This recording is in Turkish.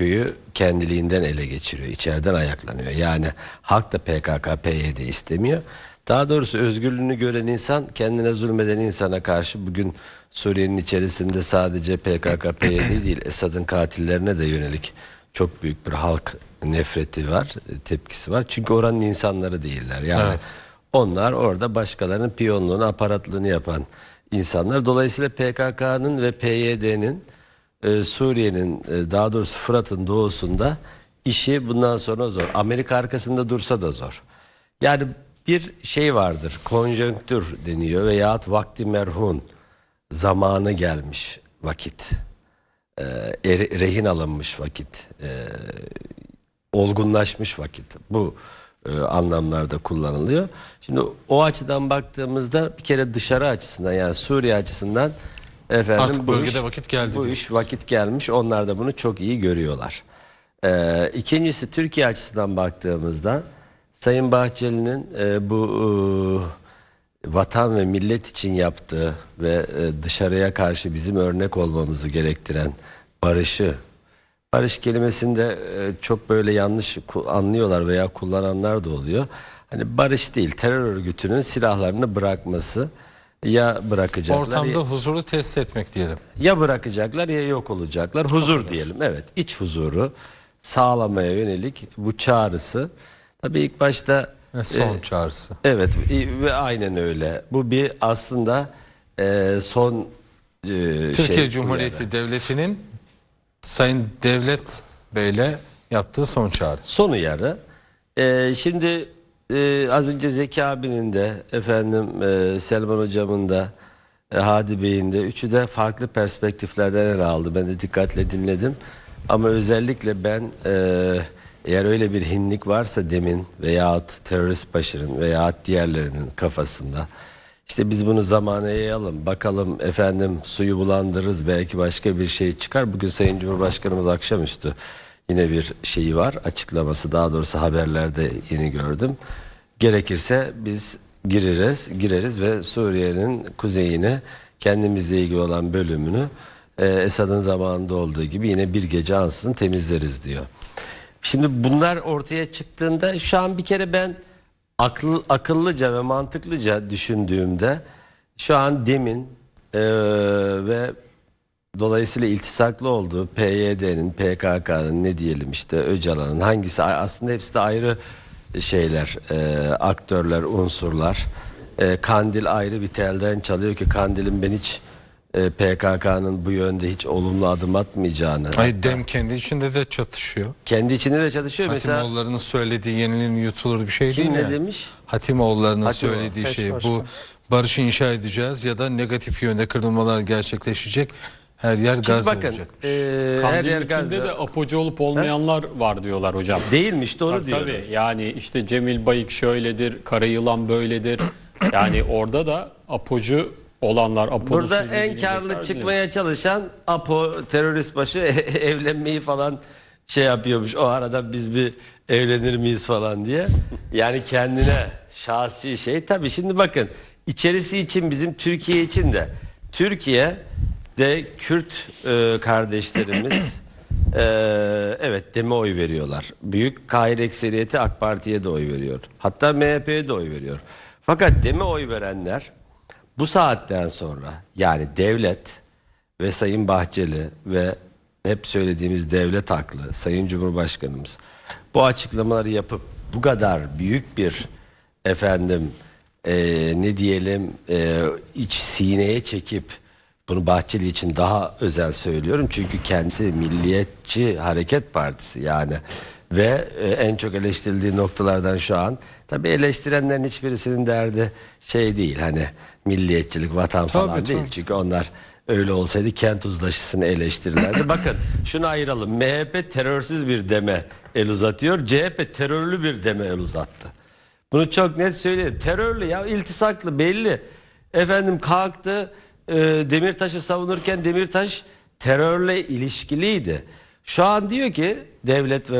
ülküyü kendiliğinden ele geçiriyor. içeriden ayaklanıyor. Yani halk da PKK, PYD istemiyor. Daha doğrusu özgürlüğünü gören insan kendine zulmeden insana karşı bugün Suriye'nin içerisinde sadece PKK, PYD değil Esad'ın katillerine de yönelik çok büyük bir halk nefreti var, tepkisi var. Çünkü oranın insanları değiller. Yani Evet. onlar orada başkalarının piyonluğunu, aparatlığını yapan insanlar. Dolayısıyla PKK'nın ve PYD'nin e, Suriye'nin e, daha doğrusu Fırat'ın doğusunda işi bundan sonra zor. Amerika arkasında dursa da zor. Yani bir şey vardır, konjonktür deniyor veyahut vakti merhun, zamanı gelmiş vakit, e, ere- rehin alınmış vakit, e, olgunlaşmış vakit. Bu e, anlamlarda kullanılıyor. Şimdi o açıdan baktığımızda bir kere dışarı açısından yani Suriye açısından efendim Artık bu bölgede iş- vakit geldi Bu diyor. iş vakit gelmiş. Onlar da bunu çok iyi görüyorlar. Ee, ikincisi Türkiye açısından baktığımızda Sayın Bahçeli'nin e, bu e, vatan ve millet için yaptığı ve e, dışarıya karşı bizim örnek olmamızı gerektiren barışı Barış kelimesini de e, çok böyle yanlış anlıyorlar veya kullananlar da oluyor. Hani barış değil terör örgütünün silahlarını bırakması ya bırakacaklar Ortamda ya, huzuru test etmek diyelim. ya bırakacaklar ya yok olacaklar. Huzur diyelim evet iç huzuru sağlamaya yönelik bu çağrısı. Tabii ilk başta Ve son e, çağrısı. Evet ve aynen öyle. Bu bir aslında e, son e, Türkiye şey, Cumhuriyeti. Devleti'nin Sayın Devlet Bey'le yaptığı son çağrı. Son uyarı. Ee, şimdi e, az önce Zeki abinin de efendim e, Selman hocamın da e, Hadi Bey'in de üçü de farklı perspektiflerden ele aldı. Ben de dikkatle dinledim. Ama özellikle ben e, eğer öyle bir hinlik varsa demin veyahut terörist başının veyahut diğerlerinin kafasında işte biz bunu zamana yayalım bakalım efendim suyu bulandırırız belki başka bir şey çıkar. Bugün Sayın Cumhurbaşkanımız akşamüstü yine bir şeyi var açıklaması daha doğrusu haberlerde yeni gördüm. Gerekirse biz gireriz, gireriz ve Suriye'nin kuzeyine kendimizle ilgili olan bölümünü e, Esad'ın zamanında olduğu gibi yine bir gece ansızın temizleriz diyor. Şimdi bunlar ortaya çıktığında şu an bir kere ben akıl, akıllıca ve mantıklıca düşündüğümde şu an demin e, ve dolayısıyla iltisaklı olduğu PYD'nin, PKK'nın ne diyelim işte Öcalan'ın hangisi aslında hepsi de ayrı şeyler, e, aktörler, unsurlar. E, Kandil ayrı bir telden çalıyor ki Kandil'in ben hiç e, PKK'nın bu yönde hiç olumlu adım atmayacağını. Hayır Dem kendi içinde de çatışıyor. Kendi içinde de çalışıyor. Mesela Hatimoğulları'nın söylediği yenilin yutulur bir şey kim değil ne yani. demiş? Hatimoğulları'nın Hatimoğlu, söylediği şey bu barışı inşa edeceğiz ya da negatif yönde kırılmalar gerçekleşecek. Her yer Şimdi gaz bakın olacak. e, her Kandil'in yer içinde Gazze. de apocu olup olmayanlar var diyorlar hocam. Değilmiş doğru Tabii, diyor. tabii. Yani işte Cemil Bayık şöyledir, Karayılan böyledir. Yani orada da apocu olanlar, Apo'nun Burada en karlı çıkmaya çalışan Apo terörist başı evlenmeyi falan şey yapıyormuş. O arada biz bir evlenir miyiz falan diye. Yani kendine şahsi şey. Tabii şimdi bakın içerisi için bizim Türkiye için de Türkiye de Kürt e, kardeşlerimiz e, evet deme oy veriyorlar. Büyük kahir ekseriyeti AK Parti'ye de oy veriyor. Hatta MHP'ye de oy veriyor. Fakat deme oy verenler bu saatten sonra yani devlet ve Sayın Bahçeli ve hep söylediğimiz devlet haklı Sayın Cumhurbaşkanımız bu açıklamaları yapıp bu kadar büyük bir efendim e, ne diyelim e, iç sineye çekip bunu Bahçeli için daha özel söylüyorum çünkü kendisi Milliyetçi Hareket Partisi yani ve e, en çok eleştirildiği noktalardan şu an tabi eleştirenlerin hiçbirisinin derdi şey değil hani milliyetçilik vatan falan Tabii, değil tabii. çünkü onlar öyle olsaydı kent uzlaşısını eleştirirlerdi. Bakın şunu ayıralım MHP terörsüz bir deme el uzatıyor CHP terörlü bir deme el uzattı. Bunu çok net söyleyeyim. Terörlü ya iltisaklı belli. Efendim kalktı e, Demirtaş'ı savunurken Demirtaş terörle ilişkiliydi. Şu an diyor ki devlet ve